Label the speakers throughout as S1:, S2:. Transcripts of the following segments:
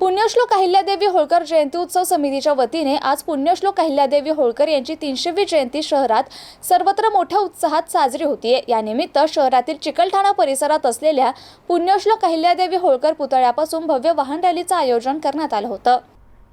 S1: पुण्यश्लोक अहिल्यादेवी होळकर जयंती उत्सव समितीच्या वतीने आज पुण्यश्लोक अहिल्यादेवी होळकर यांची तीनशेवी जयंती शहरात सर्वत्र मोठ्या उत्साहात साजरी होतीये. यानिमित्त शहरातील चिकलठाणा परिसरात असलेल्या पुण्यश्लोक अहिल्यादेवी होळकर पुतळ्यापासून भव्य वाहन रॅलीचं आयोजन करण्यात आलं होतं.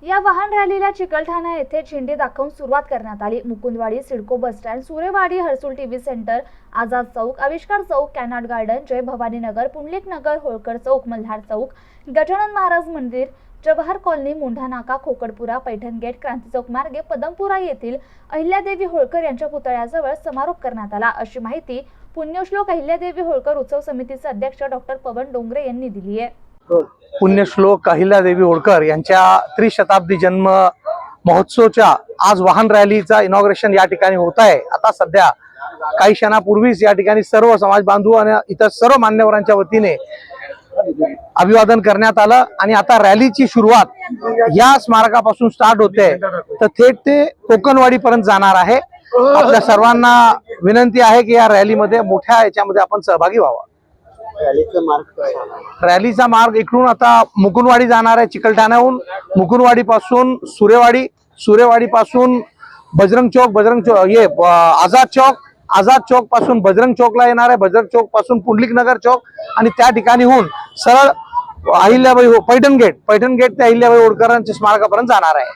S1: या वाहन रॅलीला चिकलठाणा येथे झेंडे दाखवून सुरुवात करण्यात आली. Mukundwadi CIDCO bus stand Surewadi Harsul TV centre Azad Chowk Avishkar Chowk Connaught garden Jai Bhavani Nagar Pundlik Nagar Holkar Chowk Malhar Chowk Gajanan Maharaj Mandir Jawahar colony मुंढा नाका खोकडपुरा पैठण गेट क्रांती चौक मार्गे पदमपुरा येथील अहिल्यादेवी होळकर यांच्या पुतळ्याजवळ समारोप करण्यात आला. अशी माहिती पुण्यश्लोक अहिल्यादेवी होळकर उत्सव समितीचे अध्यक्ष डॉक्टर पवन डोंगरे यांनी दिली आहे. हो.
S2: पुण्यश्लोक अहिल्यादेवी होळकर यांच्या त्रिशताब्दी जन्म महोत्सवच्या आज वाहन रॅलीचा इनॉग्रेशन या ठिकाणी होत आहे. आता सध्या काही क्षणापूर्वीच या ठिकाणी सर्व समाज बांधव आणि इतर सर्व मान्यवरांच्या वतीने अभिवादन करण्यात आलं आणि आता रॅलीची सुरुवात या स्मारकापासून स्टार्ट होते. तर थेट ते कोकणवाडी पर्यंत जाणार आहे. आपल्या सर्वांना विनंती आहे की या रॅलीमध्ये मोठ्या याच्यामध्ये आपण सहभागी व्हावा.
S3: रॅलीचा मार्ग
S2: रॅलीचा मार्ग इकडून आता मुकुंदवाडी जाणार आहे चिकलठाण्याहून मुकुंदवाडी पासून सुरेवाडी सुरेवाडी पासून बजरंग चौक बजरंग चौक हे आझाद चौक आझाद चौकपासून बजरंग चौकला येणार आहे. बजरंग चौकपासून पुंडलिक नगर चौक आणि त्या ठिकाणीहून सरळ अहिल्याबाई हो- पैठण गेट पैठण गेट ते अहिल्याबाई होळकरांच्या स्मारकापर्यंत जाणार आहे.